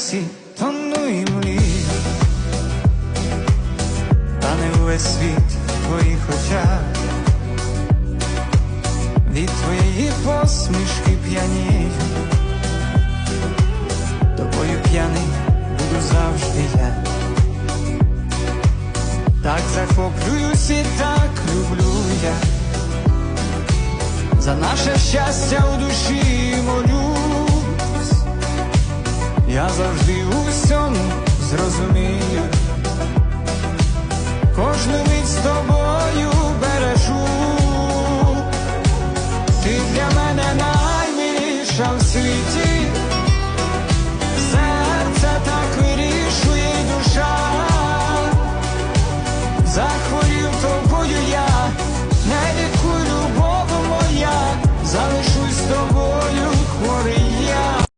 красі тону і млію, та не увесь світ в твоїх очах. Від твоєї посмішки п'янію, тобою п'яний буду завжди я. Так захоплююсь і так люблю я. За наше щастя у душі Завжди у всьому зрозумію, кожну мить з тобою бережу, ти для мене наймиліша в світі, серце так вирішує душа.